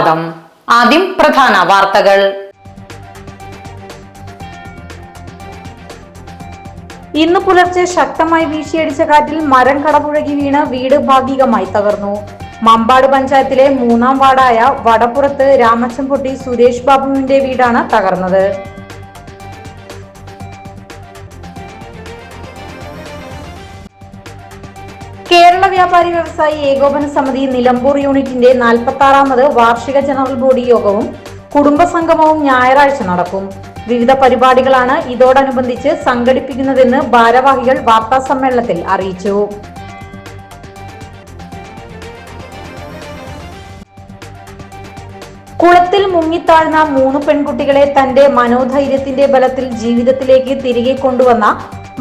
സ്വാഗതം. ആദ്യം പ്രധാന വാർത്തകൾ. ഇന്ന് പുലർച്ചെ ശക്തമായി വീശിയടിച്ച കാറ്റിൽ മരം കടപുഴകി വീണ് വീട് ഭാഗികമായി തകർന്നു. മമ്പാട് പഞ്ചായത്തിലെ മൂന്നാം വാർഡായ വടപ്പുറത്ത് രാമച്ചംപൊട്ടി സുരേഷ് ബാബുവിന്റെ വീടാണ് തകർന്നത്. കേരള വ്യാപാരി വ്യവസായി ഏകോപന സമിതി നിലമ്പൂർ യൂണിറ്റിന്റെ നാൽപ്പത്തി ആറാമത് വാർഷിക ജനറൽ ബോഡി യോഗവും കുടുംബസംഗമവും ഞായറാഴ്ച നടക്കും. വിവിധ പരിപാടികളാണ് ഇതോടനുബന്ധിച്ച് സംഘടിപ്പിക്കുന്നതെന്ന് ഭാരവാഹികൾ വാർത്താസമ്മേളനത്തിൽ അറിയിച്ചു. കുളത്തിൽ മുങ്ങിത്താഴ്ന്ന മൂന്ന് പെൺകുട്ടികളെ തന്റെ മനോധൈര്യത്തിന്റെ ബലത്തിൽ ജീവിതത്തിലേക്ക് തിരികെ കൊണ്ടുവന്ന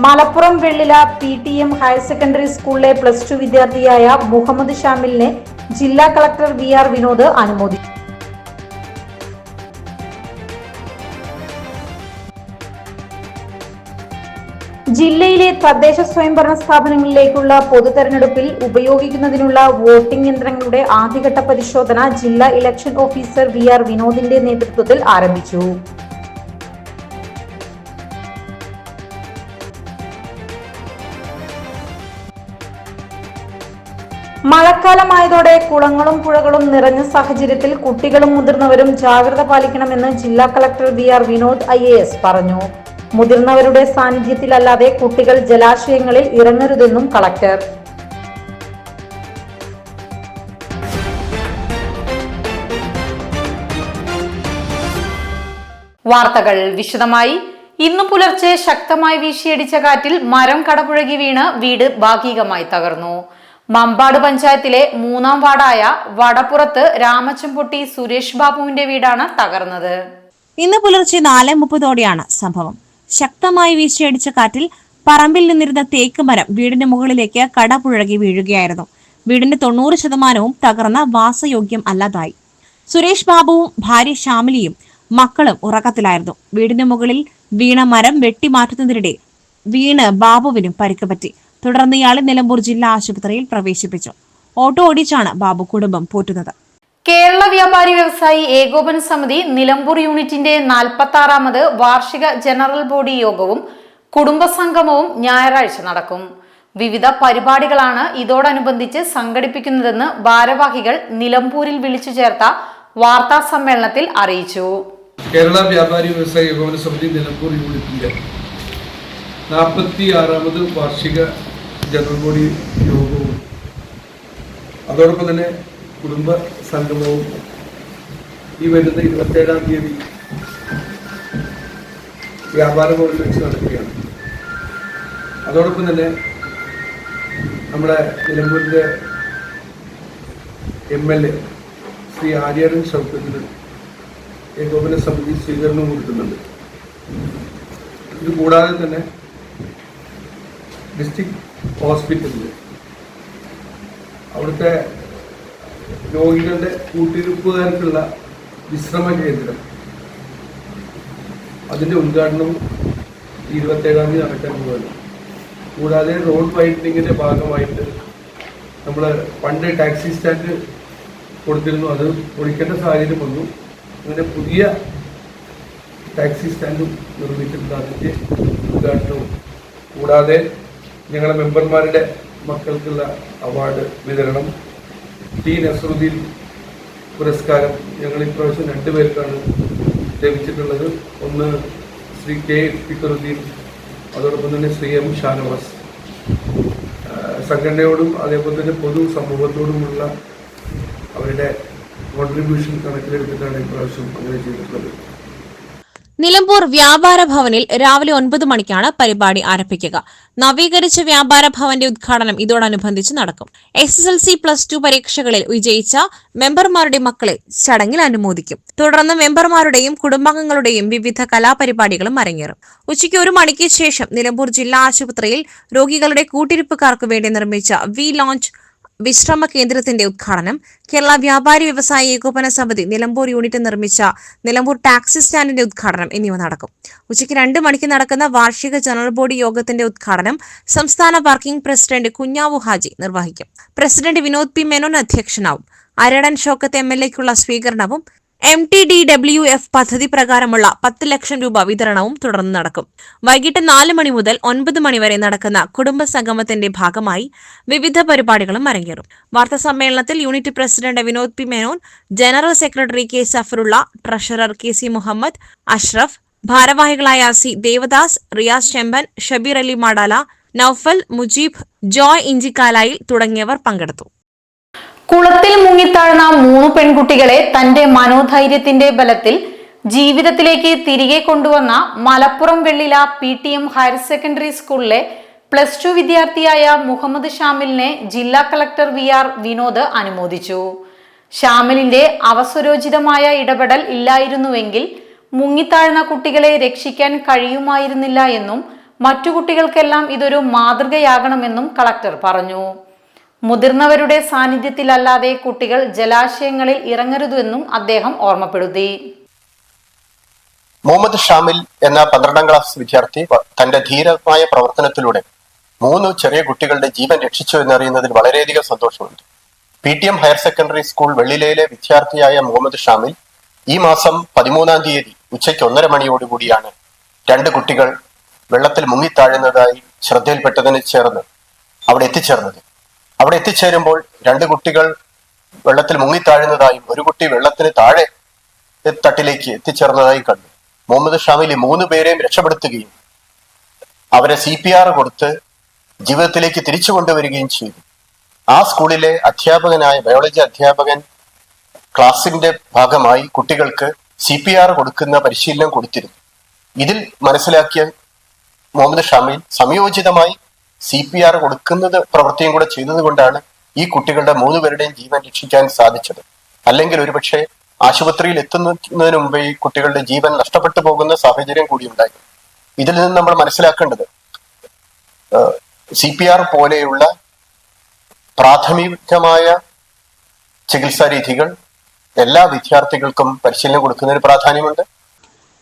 Malappuram Vellila P T M higher secondary സ്കൂളിലെ പ്ലസ് ടു വിദ്യാർത്ഥിയായ മുഹമ്മദ് ഷാമിലിനെ ജില്ലാ കളക്ടർ വി ആർ വിനോദ് അനുമോദിച്ചു. ജില്ലയിലെ തദ്ദേശ സ്വയംഭരണ സ്ഥാപനങ്ങളിലേക്കുള്ള പൊതു തെരഞ്ഞെടുപ്പിൽ ഉപയോഗിക്കുന്നതിനുള്ള വോട്ടിംഗ് യന്ത്രങ്ങളുടെ ആദ്യഘട്ട പരിശോധന ജില്ലാ ഇലക്ഷൻ ഓഫീസർ വി ആർ വിനോദിന്റെ നേതൃത്വത്തിൽ ആരംഭിച്ചു. മഴക്കാലമായതോടെ കുളങ്ങളും പുഴകളും നിറഞ്ഞ സാഹചര്യത്തിൽ കുട്ടികളും മുതിർന്നവരും ജാഗ്രത പാലിക്കണമെന്ന് ജില്ലാ collector V R Vinod I A S പറഞ്ഞു. മുതിർന്നവരുടെ സാന്നിധ്യത്തിലല്ലാതെ കുട്ടികൾ ജലാശയങ്ങളിൽ ഇറങ്ങരുതെന്നും കളക്ടർ. വാർത്തകൾ വിശദമായി. ഇന്നു പുലർച്ചെ ശക്തമായി വീശിയടിച്ച കാറ്റിൽ മരം കടപുഴകി വീണ് വീട് ഭാഗികമായി തകർന്നു. മമ്പാട് പഞ്ചായത്തിലെ മൂന്നാം വാർഡായ വടപ്പുറത്ത് രാമച്ചംപൊട്ടി സുരേഷ് ബാബുവിന്റെ വീടാണ് തകർന്നത്. ഇന്ന് പുലർച്ചെ നാല് മുപ്പതോടെയാണ് സംഭവം. ശക്തമായി വീശിയടിച്ച കാറ്റിൽ പറമ്പിൽ നിന്നിരുന്ന തേക്ക് മരം വീടിന്റെ മുകളിലേക്ക് കടപുഴകി വീഴുകയായിരുന്നു. വീടിന്റെ തൊണ്ണൂറ് ശതമാനവും തകർന്ന വാസയോഗ്യം അല്ലാതായി. സുരേഷ് ബാബുവും ഭാര്യ ശ്യാമിലിയും മക്കളും ഉറക്കത്തിലായിരുന്നു. വീടിന് മുകളിൽ വീണ മരം വെട്ടിമാറ്റുന്നതിനിടെ വീണ് ബാബുവിനും പരിക്ക് പറ്റി. തുടർന്ന് ഇയാളെ നിലമ്പൂർ ജില്ലാ ആശുപത്രിയിൽ പ്രവേശിപ്പിച്ചു. ഓട്ടോ ഓടിച്ചാണ് ബാബു കുടുംബം പോറ്റുന്നത്. കേരള വ്യാപാരി വ്യവസായി ഏകോപന സമിതി നിലമ്പൂർ യൂണിറ്റിന്റെ നാൽപ്പത്തി ആറാമത് വാർഷിക ജനറൽ ബോഡി യോഗവും കുടുംബസംഗമവും ഞായറാഴ്ച നടക്കും. വിവിധ പരിപാടികളാണ് ഇതോടനുബന്ധിച്ച് സംഘടിപ്പിക്കുന്നതെന്ന് ഭാരവാഹികൾ നിലമ്പൂരിൽ വിളിച്ചു ചേർത്ത വാർത്താ സമ്മേളനത്തിൽ അറിയിച്ചു. കേരള വ്യാപാരി വ്യവസായ ഏകോപന സമിതി നിലമ്പൂർ യൂണിറ്റിന്റെ നാൽപ്പത്തി ആറാമത് വാർഷിക ജനറൽ ബോഡി യോഗവും അതോടൊപ്പം തന്നെ കുടുംബ സംഗമവും ഈ വരുന്ന ഇരുപത്തേഴാം തീയതി വ്യാപാര ബോർഡിൽ വെച്ച് നടക്കുകയാണ്. അതോടൊപ്പം തന്നെ നമ്മുടെ നിലമ്പൂരിന്റെ M L A Shri Aryadan ഷൗക്കത്തിന് ഏകോപന സമിതി സ്വീകരണം കൊടുക്കുന്നുണ്ട്. ഇത് കൂടാതെ തന്നെ ഡിസ്ട്രിക്ട് ഹോസ്പിറ്റലിൽ അവിടുത്തെ രോഗികളുടെ കൂട്ടിരിപ്പുകാർക്കുള്ള വിശ്രമ കേന്ദ്രം. അതിന്റെ ഉദ്ഘാടനം ഇരുപത്തേഴാം തീയതി നടക്കാൻ പോവുകയാണ്. കൂടാതെ റോഡ് വൈഡനിങ്ങിന്റെ ഭാഗമായിട്ട് നമ്മൾ പണ്ട് ടാക്സി സ്റ്റാൻഡ് കൊടുത്തിരുന്നു. അത് പൊളിക്കേണ്ട സാഹചര്യം വന്നു. അങ്ങനെ പുതിയ ടാക്സി സ്റ്റാൻഡും നിർമ്മിച്ചിട്ടുണ്ട്. അതിന്റെ ഉദ്ഘാടനവും. കൂടാതെ ഞങ്ങളുടെ മെമ്പർമാരുടെ മക്കൾക്കുള്ള അവാർഡ് വിതരണം. ടി നസറുദ്ദീൻ പുരസ്കാരം ഞങ്ങൾ ഇപ്രാവശ്യം രണ്ടുപേർക്കാണ് ലഭിച്ചിട്ടുള്ളത്. ഒന്ന് ശ്രീ കെ ഫിക്കറുദ്ദീൻ അതോടൊപ്പം തന്നെ ശ്രീ എം ഷാനവാസ്. സംഘടനയോടും അതേപോലെ തന്നെ പൊതു സമൂഹത്തോടുമുള്ള അവരുടെ കോൺട്രിബ്യൂഷൻ കണക്കിലെടുത്തിട്ടാണ് ഇപ്രാവശ്യം അങ്ങനെ ചെയ്തിട്ടുള്ളത്. നിലമ്പൂർ വ്യാപാര ഭവനിൽ രാവിലെ ഒൻപത് മണിക്കാണ് പരിപാടി ആരംഭിക്കുക. നവീകരിച്ച വ്യാപാര ഭവന്റെ ഉദ്ഘാടനം ഇതോടനുബന്ധിച്ച് നടക്കും. S S L C plus two പരീക്ഷകളിൽ വിജയിച്ച മെമ്പർമാരുടെ മക്കളെ ചടങ്ങിൽ അനുമോദിക്കും. തുടർന്ന് മെമ്പർമാരുടെയും കുടുംബാംഗങ്ങളുടെയും വിവിധ കലാപരിപാടികളും അരങ്ങേറും. ഉച്ചയ്ക്ക് ഒരു മണിക്ക് ശേഷം നിലമ്പൂർ ജില്ലാ ആശുപത്രിയിൽ രോഗികളുടെ കൂട്ടിരിപ്പുകാർക്ക് വേണ്ടി നിർമ്മിച്ച വി ലോഞ്ച് വിശ്രമ കേന്ദ്രത്തിന്റെ ഉദ്ഘാടനം കേരള വ്യാപാരി വ്യവസായ ഏകോപന സമിതി നിലമ്പൂർ യൂണിറ്റ് നിർമ്മിച്ച നിലമ്പൂർ ടാക്സി സ്റ്റാൻഡിന്റെ ഉദ്ഘാടനം എന്നിവ നടക്കും. ഉച്ചയ്ക്ക് രണ്ട് മണിക്ക് നടക്കുന്ന വാർഷിക ജനറൽ ബോഡി യോഗത്തിന്റെ ഉദ്ഘാടനം സംസ്ഥാന വർക്കിംഗ് പ്രസിഡന്റ് കുഞ്ഞാവു ഹാജി നിർവഹിക്കും. പ്രസിഡന്റ് വിനോദ് പി മേനോൻ അധ്യക്ഷനാവും. അരടൻ ഷോക്കത്ത് എം എൽ എക്കുള്ള സ്വീകരണവും M T D W F പദ്ധതി പ്രകാരമുള്ള പത്ത് ലക്ഷം രൂപ വിതരണവും തുടർന്ന് നടക്കും. വൈകിട്ട് നാല് മണി മുതൽ ഒൻപത് മണി വരെ നടക്കുന്ന കുടുംബ സംഗമത്തിന്റെ ഭാഗമായി വിവിധ പരിപാടികളും അരങ്ങേറും. വാർത്താ സമ്മേളനത്തിൽ unit president Vinod P Menon general secretary K Safarulla treasurer K C Muhammad Ashraf ഭാരവാഹികളായ സി ദേവദാസ് റിയാസ് ചെമ്പൻ ഷബീർ അലി മാടാല നൌഫൽ മുജീബ് ജോയ് ഇഞ്ചിക്കാലായിൽ തുടങ്ങിയവർ പങ്കെടുത്തു. കുളത്തിൽ മുങ്ങിത്താഴ്ന്ന മൂന്ന് പെൺകുട്ടികളെ തന്റെ മനോധൈര്യത്തിന്റെ ബലത്തിൽ ജീവിതത്തിലേക്ക് തിരികെ കൊണ്ടുവന്ന Malappuram Vellila P T M higher secondary സ്കൂളിലെ പ്ലസ് ടു വിദ്യാർത്ഥിയായ മുഹമ്മദ് ഷാമിലിനെ ജില്ലാ കളക്ടർ വി ആർ വിനോദ് അനുമോദിച്ചു. ഷാമിലിന്റെ അവസരോചിതമായ ഇടപെടൽ ഇല്ലായിരുന്നുവെങ്കിൽ മുങ്ങിത്താഴ്ന്ന കുട്ടികളെ രക്ഷിക്കാൻ കഴിയുമായിരുന്നില്ല എന്നും മറ്റു കുട്ടികൾക്കെല്ലാം ഇതൊരു മാതൃകയാകണമെന്നും കളക്ടർ പറഞ്ഞു. മുതിർന്നവരുടെ സാന്നിധ്യത്തിലല്ലാതെ കുട്ടികൾ ജലാശയങ്ങളിൽ ഇറങ്ങരുതെന്നും അദ്ദേഹം ഓർമ്മപ്പെടുത്തി. മുഹമ്മദ് ഷാമിൽ എന്ന പന്ത്രണ്ടാം ക്ലാസ് വിദ്യാർത്ഥി തന്റെ ധീരമായ പ്രവർത്തനത്തിലൂടെ മൂന്ന് ചെറിയ കുട്ടികളുടെ ജീവൻ രക്ഷിച്ചു എന്നറിയുന്നതിൽ വളരെയധികം സന്തോഷമുണ്ട്. P T M higher secondary school വെള്ളിലയിലെ വിദ്യാർത്ഥിയായ മുഹമ്മദ് ഷാമിൽ ഈ മാസം പതിമൂന്നാം തീയതി ഉച്ചയ്ക്ക് ഒന്നര മണിയോടുകൂടിയാണ് രണ്ട് കുട്ടികൾ വെള്ളത്തിൽ മുങ്ങിത്താഴുന്നതായി ശ്രദ്ധയിൽപ്പെട്ടതിന് ചേർന്ന് അവിടെ എത്തിച്ചേർന്നത്. അവിടെ എത്തിച്ചേരുമ്പോൾ രണ്ട് കുട്ടികൾ വെള്ളത്തിൽ മുങ്ങിത്താഴുന്നതായും ഒരു കുട്ടി വെള്ളത്തിന് താഴെ തട്ടിലേക്ക് എത്തിച്ചേർന്നതായി കണ്ടു. മുഹമ്മദ് ഷാമിലി മൂന്ന് പേരെയും രക്ഷപ്പെടുത്തുകയും അവരെ സി പി ആർ കൊടുത്ത് ജീവിതത്തിലേക്ക് തിരിച്ചു കൊണ്ടുവരികയും ചെയ്തു. ആ സ്കൂളിലെ അധ്യാപകനായ ബയോളജി അധ്യാപകൻ ക്ലാസിന്റെ ഭാഗമായി കുട്ടികൾക്ക് സി പി ആർ കൊടുക്കുന്ന പരിശീലനം കൊടുത്തിരുന്നു. ഇതിൽ മനസ്സിലാക്കിയ മുഹമ്മദ് ഷാമിൽ സംയോജിതമായി സി പി ആർ കൊടുക്കുന്നത് പ്രവൃത്തിയും കൂടെ ചെയ്തത് കൊണ്ടാണ് ഈ കുട്ടികളുടെ മൂന്ന് പേരുടെയും ജീവൻ രക്ഷിക്കാൻ സാധിച്ചത്. അല്ലെങ്കിൽ ഒരുപക്ഷെ ആശുപത്രിയിൽ എത്തുന്നതിന് മുമ്പ് ഈ കുട്ടികളുടെ ജീവൻ നഷ്ടപ്പെട്ടു പോകുന്ന സാഹചര്യം കൂടി ഉണ്ടായി. ഇതിൽ നിന്ന് നമ്മൾ മനസ്സിലാക്കേണ്ടത് സി പി ആർ പോലെയുള്ള പ്രാഥമികമായ ചികിത്സാ രീതികൾ എല്ലാ വിദ്യാർത്ഥികൾക്കും പരിശീലനം കൊടുക്കുന്നതിന് പ്രാധാന്യമുണ്ട്.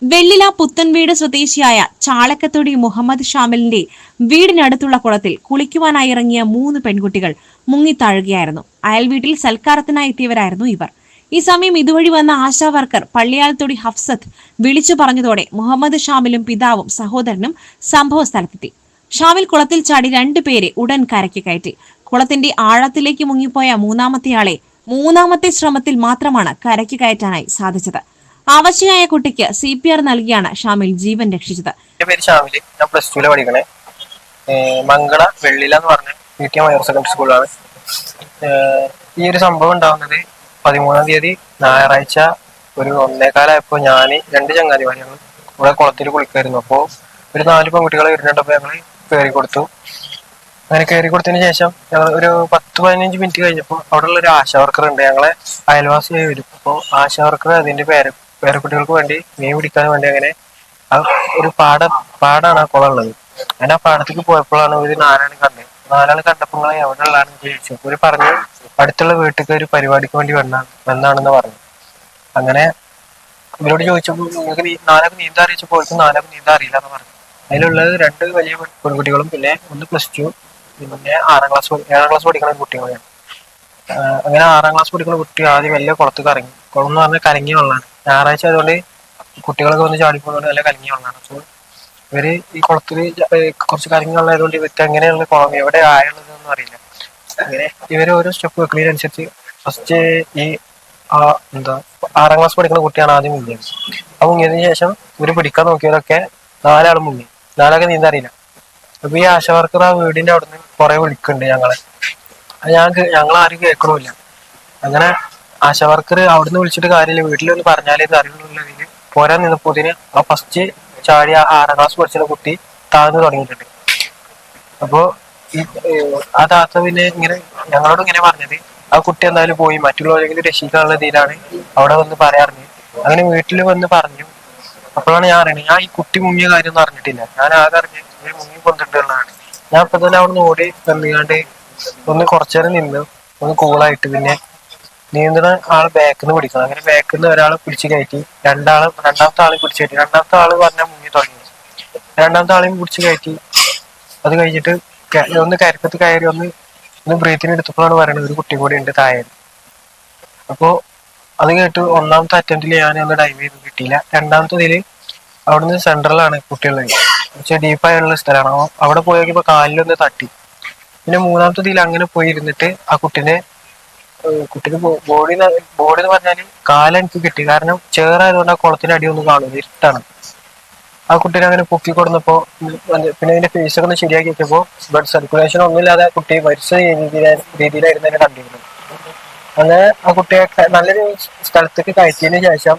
വെള്ളില പുത്തൻവീട് സ്വദേശിയായ ചാളക്കത്തൊടി മുഹമ്മദ് ഷാമിലിന്റെ വീടിനടുത്തുള്ള കുളത്തിൽ കുളിക്കുവാനായി ഇറങ്ങിയ മൂന്ന് പെൺകുട്ടികൾ മുങ്ങിത്താഴുകയായിരുന്നു. അയൽവീട്ടിൽ സൽക്കാരത്തിനായി എത്തിയവരായിരുന്നു ഇവർ. ഈ സമയം ഇതുവഴി വന്ന ആശാ വർക്കർ പള്ളിയാൽത്തൊടി ഹഫ്സത്ത് വിളിച്ചു പറഞ്ഞതോടെ മുഹമ്മദ് ഷാമിലും പിതാവും സഹോദരനും സംഭവ സ്ഥലത്തെത്തി. ഷാമിൽ കുളത്തിൽ ചാടി രണ്ടുപേരെ ഉടൻ കരയ്ക്ക് കയറ്റി. കുളത്തിന്റെ ആഴത്തിലേക്ക് മുങ്ങിപ്പോയ മൂന്നാമത്തെയാളെ മൂന്നാമത്തെ ശ്രമത്തിൽ മാത്രമാണ് കരയ്ക്ക് കയറ്റാനായി സാധിച്ചത്. അവശയായ കുട്ടിക്ക് സി പി ആർ നൽകിയാണ് ഷാമിൽ ജീവൻ രക്ഷിച്ചത്. പേര് ഷാമിൽ ഞാൻ പ്ലസ് മംഗള വെള്ളില എന്ന് പറഞ്ഞ പി ടി ഹയർ സെക്കൻഡറി സ്കൂളാണ് ഈ ഒരു സംഭവം ഉണ്ടാവുന്നത് പതിമൂന്നാം തീയതി ഞായറാഴ്ച ഒരു ഒന്നേകാലായപ്പോൾ ഞാൻ രണ്ട് ചങ്ങാതിമാർ ഞങ്ങൾ ഇവിടെ കുളത്തിൽ കുളിക്കായിരുന്നു. അപ്പോൾ ഒരു നാല് പെൺകുട്ടികളെ വരുന്നുണ്ടപ്പോ ഞങ്ങൾ കയറി കൊടുത്തു. അങ്ങനെ കയറി കൊടുത്തതിന് ശേഷം ഞങ്ങൾ ഒരു പത്ത് പതിനഞ്ച് മിനിറ്റ് കഴിഞ്ഞപ്പോൾ ഉള്ള ഒരു ആശാ വർക്കർ ഉണ്ട്. ഞങ്ങളെ അയൽവാസിയായി വരും. അപ്പോൾ ആശാ വർക്കർ അതിന്റെ പേര പേരക്കുട്ടികൾക്ക് വേണ്ടി മീൻ പിടിക്കാൻ വേണ്ടി അങ്ങനെ. ആ ഒരു പാട പാടാണ് ആ കുളം ഉള്ളത് അങ്ങനെ ആ പാടത്തേക്ക് പോയപ്പോഴാണ് ഒരു നാലാണ് കണ്ടത് നാലാൾ കണ്ടപ്പോൾ നിങ്ങൾ എവിടെ ഉള്ളതാണ് ചോദിച്ചു. ഒരു പറഞ്ഞു അടുത്തുള്ള വീട്ടിലേക്ക് ഒരു പരിപാടിക്ക് വേണ്ടി വന്നാണ് വന്നാണെന്ന് പറഞ്ഞു. അങ്ങനെ ഇവരോട് ചോദിച്ചപ്പോൾ നിങ്ങൾക്ക് നാലാക്ക് നീന്താൻ അറിയിച്ചപ്പോൾ അവർക്ക് നാലാൾക്ക് നീന്താൻ അറിയില്ല എന്ന് പറഞ്ഞു. അതിലുള്ളത് രണ്ട് വലിയ പെൺ- പെൺകുട്ടികളും പിന്നെ ഒന്ന് പ്ലസ് ടു പിന്നെ ആറാം ക്ലാസ് ഏഴാം ക്ലാസ് പഠിക്കുന്ന കുട്ടിയും അങ്ങനെ ആറാം ക്ലാസ് പഠിക്കുന്ന കുട്ടി ആദ്യം വലിയ കുളത്തേക്ക് ഇറങ്ങി. കുളം എന്ന് പറഞ്ഞാൽ കരങ്ങിയ വെള്ളമാണ്. ഞായറാഴ്ച ആയതുകൊണ്ട് കുട്ടികളൊക്കെ വന്ന് ചാടിപ്പോകുന്നതുകൊണ്ട് നല്ല കലങ്ങിയ വെള്ളമാണ് അപ്പോൾ ഇവർ ഈ കുളത്തിൽ കുറച്ച് കലങ്ങി വെള്ളമായതുകൊണ്ട് ഇവർക്ക് എങ്ങനെയുള്ള കുളം എവിടെ ആയുള്ളതെന്നൊന്നും അറിയില്ല. അങ്ങനെ ഇവർ ഓരോ സ്റ്റെപ്പ് വെക്കുന്നതിനനുസരിച്ച് ഫസ്റ്റ് ഈ എന്താ ആറാം ക്ലാസ് പഠിക്കുന്ന കുട്ടിയാണ് ആദ്യം മുങ്ങിയത് ആ മുങ്ങിയതിന് ശേഷം ഇവർ പിടിക്കാൻ നോക്കിയവരൊക്കെ നാലാൾ മുങ്ങി നാലൊക്കെ നീന്താൻ അറിയില്ല. അപ്പൊ ഈ ആശാവർക്കർ ആ വീടിന്റെ അവിടുന്ന് കുറെ വിളിക്കുന്നുണ്ട് ഞങ്ങളെ. ഞാൻ ഞങ്ങൾ ആരും കേൾക്കണമില്ല അങ്ങനെ ആശാവർക്കർ അവിടുന്ന് വിളിച്ചിട്ട് കാര്യമില്ല. വീട്ടിലൊന്ന് പറഞ്ഞാലേ അറിയുള്ളൂ. അറിയുന്നുള്ളതിന് പോരാൻ നിന്നപ്പോതിന് ആ ഫസ്റ്റ് ചാടി ആ ആറാം ക്ലാസ് പഠിച്ച കുട്ടി താഴ്ന്നു തുടങ്ങിയിട്ടുണ്ട്. അപ്പോ ഈ ആ താത്ത പിന്നെ ഇങ്ങനെ ഞങ്ങളോട് ഇങ്ങനെ പറഞ്ഞത് ആ കുട്ടി എന്തായാലും പോയി മറ്റുള്ളവരെങ്കിലും രക്ഷിക്കാനുള്ള രീതിയിലാണ് അവിടെ വന്ന് പറയാറുണ്ട്. അങ്ങനെ വീട്ടിൽ വന്ന് പറഞ്ഞു. അപ്പോഴാണ് ഞാൻ അറിയണത് ഞാൻ ഈ കുട്ടി മുങ്ങിയ കാര്യം ഒന്നും അറിഞ്ഞിട്ടില്ല. ഞാൻ ആകെ അറിഞ്ഞ് മുങ്ങി കൊണ്ടിട്ടുള്ളതാണ് ഞാൻ ഇപ്പൊ തന്നെ അവിടെ നിന്ന് ഓടി വന്നുകാണ്ട് ഒന്ന് കുറച്ചേരം നിന്ന് ഒന്ന് കൂളായിട്ട് പിന്നെ നീന്തണ ആൾ ബാക്കിൽ നിന്ന് പിടിക്കണം. അങ്ങനെ ബാക്കിൽ നിന്ന് ഒരാളെ പിടിച്ച് കയറ്റി രണ്ടാൾ രണ്ടാമത്തെ ആളെ പിടിച്ച് കയറ്റി. രണ്ടാമത്തെ ആൾ പറഞ്ഞാൽ മുങ്ങി തുടങ്ങി. രണ്ടാമത്തെ ആളെയും പിടിച്ച് കയറ്റി. അത് കഴിഞ്ഞിട്ട് ഒന്ന് കരക്കത്ത് കയറി ഒന്ന് ഒന്ന് ബ്രീത്തിന് എടുത്തപ്പോഴാണ് പറയുന്നത് ഒരു കുട്ടി കൂടി ഉണ്ട് താഴെ. അപ്പോൾ അത് കേട്ട് ഒന്നാമത്തെ അറ്റംപ്റ്റിൽ ഞാൻ ഒന്ന് ഡൈവ് ചെയ്ത് കിട്ടിയില്ല. രണ്ടാമത്തതിൽ അവിടുന്ന് സെൻട്രലാണ് കുട്ടികളുടെ പക്ഷേ ഡീപ്പായുള്ള സ്ഥലമാണ്. അവിടെ പോയി നോക്കിയപ്പോൾ കാലിലൊന്ന് തട്ടി. പിന്നെ മൂന്നാമത്തെ ഇതിൽ അങ്ങനെ പോയി ഇരുന്നിട്ട് ആ കുട്ടീനെ കുട്ടിക്ക് ബോഡി ബോഡി എന്ന് പറഞ്ഞാൽ കാലെനിക്ക് കിട്ടി. കാരണം ചേറായതുകൊണ്ട് ആ കുളത്തിന്റെ അടി ഒന്നും കാണുന്നത് ഇഷ്ടമാണ് ആ കുട്ടീനെ അങ്ങനെ പൊക്കി കൊടുന്നപ്പോ പിന്നെ അതിന്റെ ഫേസ് ഒക്കെ ഒന്ന് ശരിയാക്കി വെച്ചപ്പോ ബ്ലഡ് സർക്കുലേഷൻ ഒന്നുമില്ലാതെ ആ കുട്ടി മരിച്ച രീതിയിലാ- രീതിയിലായിരുന്നു എന്നെ കണ്ടിരുന്നത്. അങ്ങനെ ആ കുട്ടിയെ നല്ലൊരു സ്ഥലത്തേക്ക് കയറ്റിയതിന് ശേഷം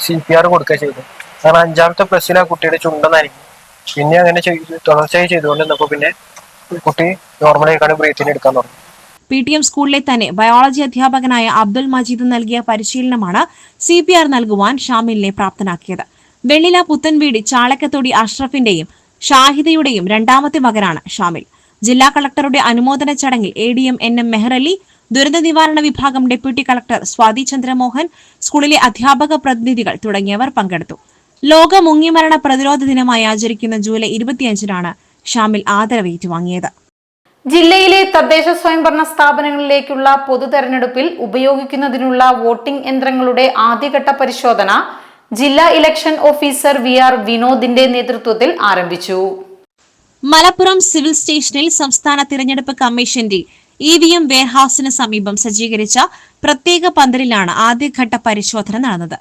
സി പി ആർ കൊടുക്കുക ചെയ്തു. കാരണം അഞ്ചാമത്തെ പ്ലസ്സിൽ ആ കുട്ടിയുടെ ചുണ്ടെന്നായിരിക്കും പിന്നെ അങ്ങനെ തുടർച്ചയായി ചെയ്തുകൊണ്ട് നിന്നപ്പോ പിന്നെ കുട്ടി നോർമലായിക്കാണ് ബ്രീത്തിന് എടുക്കാൻ തുടങ്ങി. പി ടി എം സ്കൂളിലെ തന്നെ ബയോളജി അധ്യാപകനായ അബ്ദുൽ മജീദ് നൽകിയ പരിശീലനമാണ് സി പി ആർ നൽകുവാൻ ഷാമിലിനെ പ്രാപ്തനാക്കിയത്. വെള്ളില പുത്തൻവീട് ചാളക്കത്തൊടി അഷ്റഫിന്റെയും ഷാഹിദയുടെയും രണ്ടാമത്തെ മകനാണ് ഷാമിൽ. ജില്ലാ കളക്ടറുടെ അനുമോദന ചടങ്ങിൽ A D M N M Mehrali ദുരന്ത നിവാരണ വിഭാഗം ഡെപ്യൂട്ടി കളക്ടർ സ്വാതി ചന്ദ്രമോഹൻ സ്കൂളിലെ അധ്യാപക പ്രതിനിധികൾ തുടങ്ങിയവർ പങ്കെടുത്തു. ലോക മുങ്ങിമരണ പ്രതിരോധ ദിനമായി ആചരിക്കുന്ന ജൂലൈ ഇരുപത്തിയഞ്ചിനാണ് ഷാമിൽ ആദരവ് ഏറ്റുവാങ്ങിയത് ജില്ലയിലെ തദ്ദേശ സ്വയംഭരണ സ്ഥാപനങ്ങളിലേക്കുള്ള പൊതു തെരഞ്ഞെടുപ്പിൽ ഉപയോഗിക്കുന്നതിനുള്ള വോട്ടിംഗ് യന്ത്രങ്ങളുടെ ആദ്യഘട്ട പരിശോധന ജില്ലാ ഇലക്ഷൻ ഓഫീസർ വി ആർ വിനോദിന്റെ നേതൃത്വത്തിൽ ആരംഭിച്ചു. മലപ്പുറം സിവിൽ സ്റ്റേഷനിൽ സംസ്ഥാന തിരഞ്ഞെടുപ്പ് കമ്മീഷന്റെ ഇ വി എം വെയർഹൌസിന് സമീപം സജ്ജീകരിച്ച പ്രത്യേക പന്തലിലാണ് ആദ്യഘട്ട പരിശോധന നടന്നത്.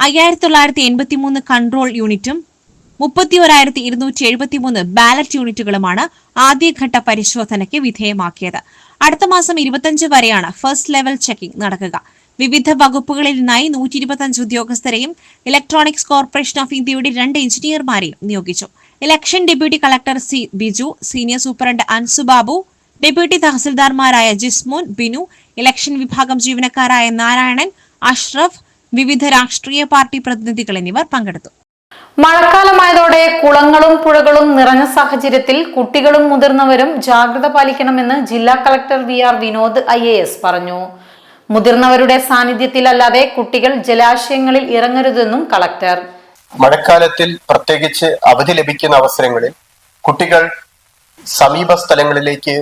അയ്യായിരത്തി തൊള്ളായിരത്തി എൺപത്തിമൂന്ന് കൺട്രോൾ യൂണിറ്റും മുപ്പത്തി ഒരായിരത്തി ഇരുന്നൂറ്റി എഴുപത്തിമൂന്ന് ബാലറ്റ് യൂണിറ്റുകളുമാണ് ആദ്യഘട്ട പരിശോധനയ്ക്ക് വിധേയമാക്കിയത്. അടുത്ത മാസം ഇരുപത്തിയഞ്ച് വരെയാണ് ഫസ്റ്റ് ലെവൽ ചെക്കിംഗ് നടക്കുക. വിവിധ വകുപ്പുകളിൽ നിന്നായി നൂറ്റി ഇരുപത്തിയഞ്ച് ഉദ്യോഗസ്ഥരെയും ഇലക്ട്രോണിക്സ് കോർപ്പറേഷൻ ഓഫ് ഇന്ത്യയുടെ രണ്ട് എഞ്ചിനീയർമാരെയും നിയോഗിച്ചു. Election deputy collector C Biju senior superintendent Ansu Babu deputy തഹസിൽദാർമാരായ Jismon Binu election വിഭാഗം ജീവനക്കാരായ നാരായണൻ അഷ്റഫ് വിവിധ രാഷ്ട്രീയ പാർട്ടി പ്രതിനിധികൾ എന്നിവർ പങ്കെടുത്തു. മഴക്കാലമായതോടെ കുളങ്ങളും പുഴകളും നിറഞ്ഞ സാഹചര്യത്തിൽ കുട്ടികളും മുതിർന്നവരും ജാഗ്രത പാലിക്കണമെന്ന് ജില്ലാ collector V R Vinod I പറഞ്ഞു. മുതിർന്നവരുടെ സാന്നിധ്യത്തിലല്ലാതെ കുട്ടികൾ ജലാശയങ്ങളിൽ ഇറങ്ങരുതെന്നും കളക്ടർ. മഴക്കാലത്തിൽ പ്രത്യേകിച്ച് അവധി ലഭിക്കുന്ന അവസരങ്ങളിൽ കുട്ടികൾ സമീപ സ്ഥലങ്ങളിലേക്ക്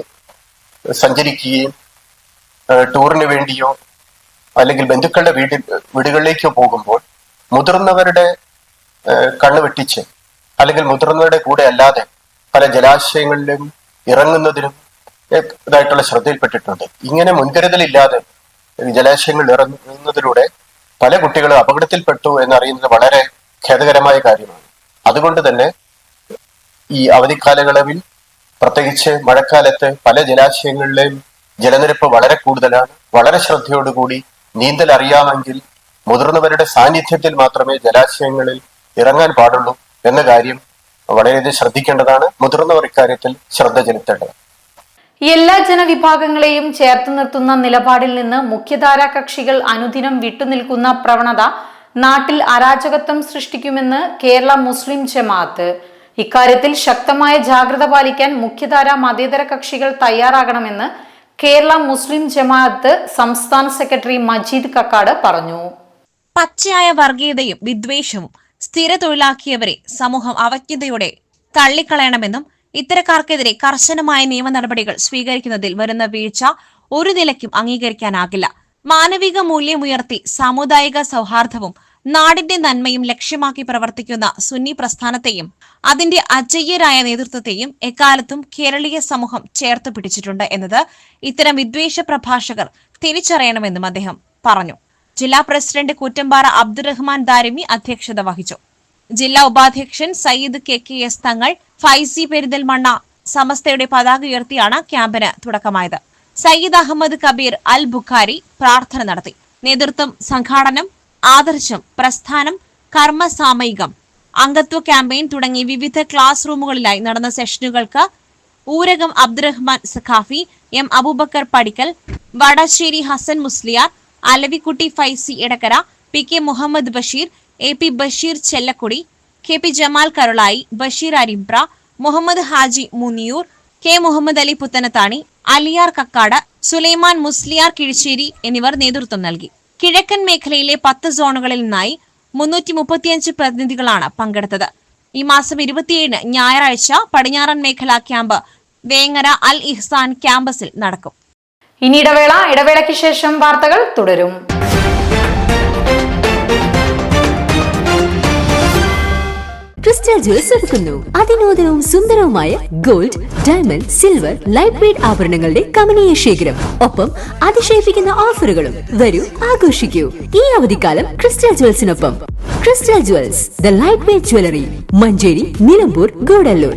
സഞ്ചരിക്കുകയും ടൂറിന് വേണ്ടിയോ അല്ലെങ്കിൽ ബന്ധുക്കളുടെ വീട് വീടുകളിലേക്കോ പോകുമ്പോൾ മുതിർന്നവരുടെ കണ്ണ് വെട്ടിച്ച് അല്ലെങ്കിൽ മുതിർന്നവരുടെ കൂടെ അല്ലാതെ പല ജലാശയങ്ങളിലും ഇറങ്ങുന്നതിനും ഇതായിട്ടുള്ള ശ്രദ്ധയിൽപ്പെട്ടിട്ടുണ്ട്. ഇങ്ങനെ മുൻകരുതലില്ലാതെ ജലാശയങ്ങളിൽ ഇറങ്ങുന്നതിലൂടെ പല കുട്ടികളും അപകടത്തിൽപ്പെട്ടു എന്നറിയുന്നത് വളരെ ഖേദകരമായ കാര്യമാണ്. അതുകൊണ്ട് തന്നെ ഈ അവധിക്കാലയളവിൽ പ്രത്യേകിച്ച് മഴക്കാലത്ത് പല ജലാശയങ്ങളിലെയും ജലനിരപ്പ് വളരെ കൂടുതലാണ്. വളരെ ശ്രദ്ധയോടുകൂടി നീന്തൽ അറിയാമെങ്കിൽ മുതിർന്നവരുടെ സാന്നിധ്യത്തിൽ മാത്രമേ ജലാശയങ്ങളിൽ ഇറങ്ങാൻ പാടുള്ളൂ എന്ന കാര്യം വളരെയധികം ശ്രദ്ധിക്കേണ്ടതാണ്. മുതിർന്നവർ ഇക്കാര്യത്തിൽ ശ്രദ്ധ ചെലുത്തേണ്ടത് എല്ലാ ജനവിഭാഗങ്ങളെയും ചേർത്ത് നിർത്തുന്ന നിലപാടിൽ നിന്ന് മുഖ്യധാരാ കക്ഷികൾ അനുദിനം വിട്ടുനിൽക്കുന്ന പ്രവണത നാട്ടിൽ അരാജകത്വം സൃഷ്ടിക്കുമെന്ന് കേരള മുസ്ലിം ജമാഅത്ത്. ഇക്കാര്യത്തിൽ ശക്തമായ ജാഗ്രത പാലിക്കാൻ മുഖ്യധാര മതേതര കക്ഷികൾ തയ്യാറാകണമെന്ന് കേരള മുസ്ലിം ജമാഅത്ത് സംസ്ഥാന സെക്രട്ടറി മജീദ് കക്കാട് പറഞ്ഞു. പച്ചയായ വർഗീയതയും വിദ്വേഷവും സ്ഥിര തൊഴിലാക്കിയവരെ സമൂഹം അവജ്ഞതയോടെ തള്ളിക്കളയണമെന്നും ഇത്തരക്കാർക്കെതിരെ കർശനമായ നിയമ നടപടികൾ സ്വീകരിക്കുന്നതിൽ വരുന്ന വീഴ്ച ഒരു നിലയ്ക്കും അംഗീകരിക്കാനാകില്ല. മാനവിക മൂല്യമുയർത്തി സാമുദായിക സൗഹാർദ്ദവും നാടിന്റെ നന്മയും ലക്ഷ്യമാക്കി പ്രവർത്തിക്കുന്ന സുന്നി പ്രസ്ഥാനത്തെയും അതിന്റെ അജയ്യരായ നേതൃത്വത്തെയും എക്കാലത്തും കേരളീയ സമൂഹം ചേർത്ത് പിടിച്ചിട്ടുണ്ട് എന്നത് ഇത്തരം വിദ്വേഷ പ്രഭാഷകർ തിരിച്ചറിയണമെന്നും അദ്ദേഹം പറഞ്ഞു. ജില്ലാ പ്രസിഡന്റ് കൂറ്റമ്പാറ അബ്ദുറഹ്മാൻ ദാരിമി അധ്യക്ഷത വഹിച്ചു. ജില്ലാ ഉപാധ്യക്ഷൻ സയ്യിദ് കെ കെ എസ് തങ്ങൾ ഫൈസി പെരിന്തൽമണ്ണ സമസ്തയുടെ പതാക ഉയർത്തിയാണ് ക്യാമ്പിന് തുടക്കമായത്. സയ്യിദ് അഹമ്മദ് കബീർ അൽ ബുഖാരി പ്രാർത്ഥന നടത്തി. നേതൃത്വം സംഘാടനം ആദർശം പ്രസ്ഥാനം കർമ്മ സാമയികം അംഗത്വ ക്യാമ്പയിൻ തുടങ്ങി വിവിധ ക്ലാസ് റൂമുകളിലായി നടന്ന സെഷനുകൾക്ക് Urakam Abdurahman Saqafi M Abubakar Padikkal Vadasseri Hasan Musliyar Alavikutty Faizy Edakkara P K Muhammad Basheer A P Basheer Chellakudi K P Jamal Karulai Basheer Arimbra Muhammad Haji Muniyur K Muhammad Ali Puthanathani Aliyar Kakkad Sulaiman Musliyar Kizhissery എന്നിവർ നേതൃത്വം നൽകി. കിഴക്കൻ മേഖലയിലെ പത്ത് സോണുകളിൽ നിന്നായി മുന്നൂറ്റി മുപ്പത്തിയഞ്ച് പ്രതിനിധികളാണ് പങ്കെടുത്തത്. ഈ മാസം ഇരുപത്തിയേഴിന് ഞായറാഴ്ച പടിഞ്ഞാറൻ മേഖലാ ക്യാമ്പ് വേങ്ങര അൽ ഇഹ്സാൻ ക്യാമ്പസിൽ നടക്കും. ഇനി ഇടവേള ഇടവേളയ്ക്ക് ശേഷം വാർത്തകൾ തുടരും. ക്രിസ്റ്റൽ ജ്വൽസ് ഒരുക്കുന്നു. അതിനൂതനവും സുന്ദരവുമായ gold diamond silver light weight ആഭരണങ്ങളുടെ കമനീയ ശേഖരം. ഒപ്പം അതിശയിപ്പിക്കുന്ന ഓഫറുകളും വരൂ ആഘോഷിക്കൂ. ഈ അവധിക്കാലം crystal ജ്വൽസിനൊപ്പം crystal jewels the light weight jewellery Manjeri Nilambur Gudalur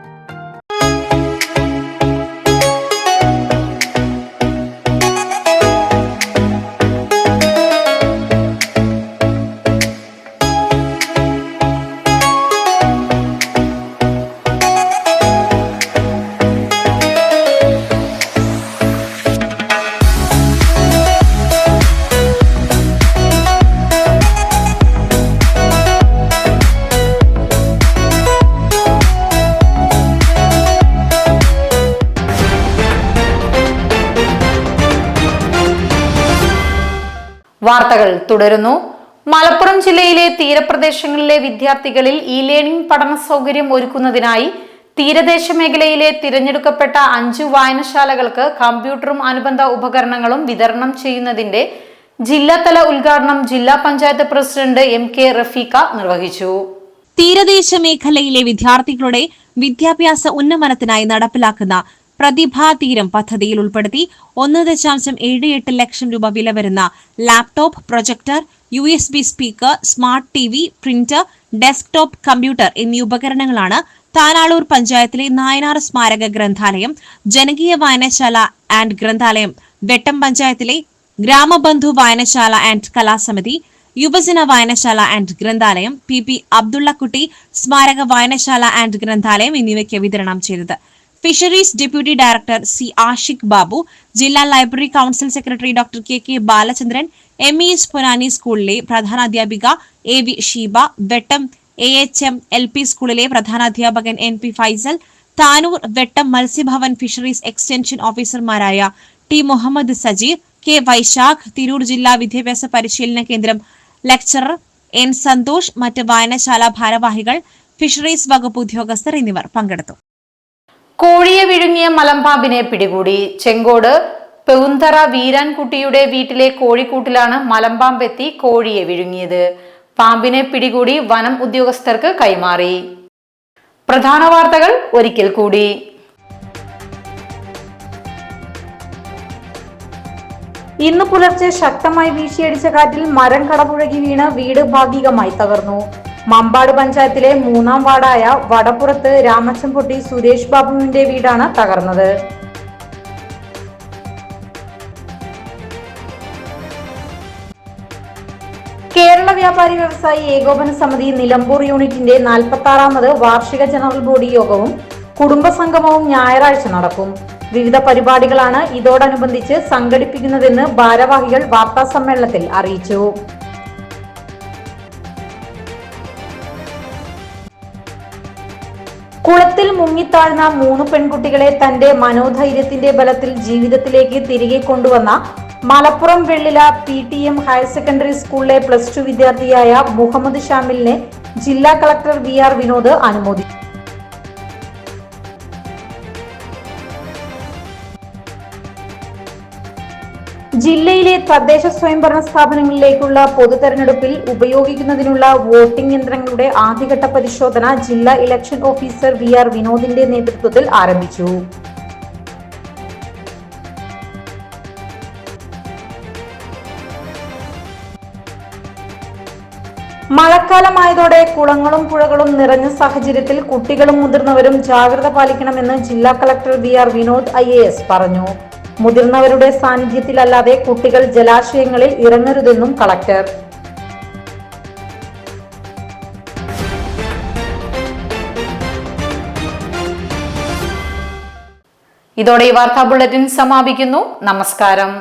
തുടരുന്നു. മലപ്പുറം ജില്ലയിലെ തീരപ്രദേശങ്ങളിലെ വിദ്യാർത്ഥികളിൽ ഇ ലേണിംഗ് പഠന സൗകര്യം ഒരുക്കുന്നതിനായി തീരദേശ മേഖലയിലെ തിരഞ്ഞെടുക്കപ്പെട്ട അഞ്ചു വായനശാലകൾക്ക് കമ്പ്യൂട്ടറും അനുബന്ധ ഉപകരണങ്ങളും വിതരണം ചെയ്യുന്നതിന്റെ ജില്ലാതല ഉദ്ഘാടനം ജില്ലാ panchayat president M K Rafeeqa നിർവഹിച്ചു. തീരദേശ മേഖലയിലെ വിദ്യാർത്ഥികളുടെ വിദ്യാഭ്യാസ ഉന്നമനത്തിനായി നടപ്പിലാക്കുന്ന പ്രതിഭാ തീരം പദ്ധതിയിൽ ഉൾപ്പെടുത്തി ഒന്ന് ദശാംശം ഏഴ് എട്ട് ലക്ഷം രൂപ വില വരുന്ന laptop projector U S B speaker smart T V printer desktop computer എന്നീ ഉപകരണങ്ങളാണ് താനാളൂർ പഞ്ചായത്തിലെ നായനാർ സ്മാരക ഗ്രന്ഥാലയം ജനകീയ വായനശാല ആൻഡ് ഗ്രന്ഥാലയം വെട്ടം പഞ്ചായത്തിലെ ഗ്രാമബന്ധു വായനശാല ആൻഡ് കലാസമിതി യുവജന വായനശാല ആൻഡ് ഗ്രന്ഥാലയം പി പി അബ്ദുള്ളക്കുട്ടി സ്മാരക വായനശാല ആൻഡ് ഗ്രന്ഥാലയം എന്നിവയ്ക്ക് വിതരണം ചെയ്തത്. Fisheries deputy director C Ashiq Babu ജില്ലാ library council secretary doctor K K Balachandran M E S Ponnani സ്കൂളിലെ പ്രധാനാധ്യാപിക A V Sheeba Vettam A H M L P സ്കൂളിലെ പ്രധാനാധ്യാപകൻ N P Faisal Tanur Vettam Matsyabhavan fisheries extension ഓഫീസർമാരായ T Muhammad Sajeer K Vaishakh Tirur ജില്ലാ വിദ്യാഭ്യാസ പരിശീലന കേന്ദ്രം lecturer N Santhosh മറ്റ് വായനശാല ഭാരവാഹികൾ ഫിഷറീസ് വകുപ്പ് ഉദ്യോഗസ്ഥർ എന്നിവർ പങ്കെടുത്തു. കോഴിയെ വിഴുങ്ങിയ മലമ്പാമ്പിനെ പിടികൂടി. ചെങ്കോട് പെവുന്തറ വീരാൻകുട്ടിയുടെ വീട്ടിലെ കോഴിക്കൂട്ടിലാണ് മലമ്പാമ്പെത്തി കോഴിയെ വിഴുങ്ങിയത്. പാമ്പിനെ പിടികൂടി വനം ഉദ്യോഗസ്ഥർക്ക് കൈമാറി. പ്രധാന വാർത്തകൾ ഒരിക്കൽ കൂടി. ഇന്ന് പുലർച്ചെ ശക്തമായി വീശിയടിച്ച കാറ്റിൽ മരം കടപുഴകി വീണ് വീട് ഭാഗികമായി തകർന്നു. മമ്പാട് പഞ്ചായത്തിലെ മൂന്നാം വാർഡായ വടപ്പുറത്ത് രാമച്ചംപൊട്ടി സുരേഷ് ബാബുവിന്റെ വീടാണ് തകർന്നത്. കേരള വ്യാപാരി വ്യവസായി ഏകോപന സമിതി നിലമ്പൂർ യൂണിറ്റിന്റെ നാൽപ്പത്തി ആറാമത് വാർഷിക ജനറൽ ബോഡി യോഗവും കുടുംബസംഗമവും ഞായറാഴ്ച നടക്കും. വിവിധ പരിപാടികളാണ് ഇതോടനുബന്ധിച്ച് സംഘടിപ്പിക്കുന്നതെന്ന് ഭാരവാഹികൾ വാർത്താ സമ്മേളനത്തിൽ അറിയിച്ചു. മുങ്ങിത്താഴ്ന്ന മൂന്ന് പെൺകുട്ടികളെ തന്റെ മനോധൈര്യത്തിന്റെ ബലത്തിൽ ജീവിതത്തിലേക്ക് തിരികെ കൊണ്ടുവന്ന Malappuram Vellila P T M higher secondary സ്കൂളിലെ പ്ലസ് ടു വിദ്യാർത്ഥിയായ മുഹമ്മദ് ഷാമിലിനെ ജില്ലാ കളക്ടർ വി ആർ വിനോദ് അനുമോദിച്ചു. ജില്ലയിലെ തദ്ദേശ സ്വയംഭരണ സ്ഥാപനങ്ങളിലേക്കുള്ള പൊതു തെരഞ്ഞെടുപ്പിൽ ഉപയോഗിക്കുന്നതിനുള്ള വോട്ടിംഗ് യന്ത്രങ്ങളുടെ ആദ്യഘട്ട പരിശോധന ജില്ലാ ഇലക്ഷൻ ഓഫീസർ വി ആർ വിനോദിന്റെ നേതൃത്വത്തിൽ ആരംഭിച്ചു. മഴക്കാലമായതോടെ കുളങ്ങളും പുഴകളും നിറഞ്ഞ സാഹചര്യത്തിൽ കുട്ടികളും മുതിർന്നവരും ജാഗ്രത പാലിക്കണമെന്ന് ജില്ലാ collector V R Vinod I പറഞ്ഞു. മുതിർന്നവരുടെ സാന്നിധ്യത്തിലല്ലാതെ കുട്ടികൾ ജലാശയങ്ങളിൽ ഇറങ്ങരുതെന്നും കളക്ടർ. ഇതോടെ ഈ വാർത്താ ബുള്ളറ്റിൻ സമാപിക്കുന്നു. നമസ്കാരം.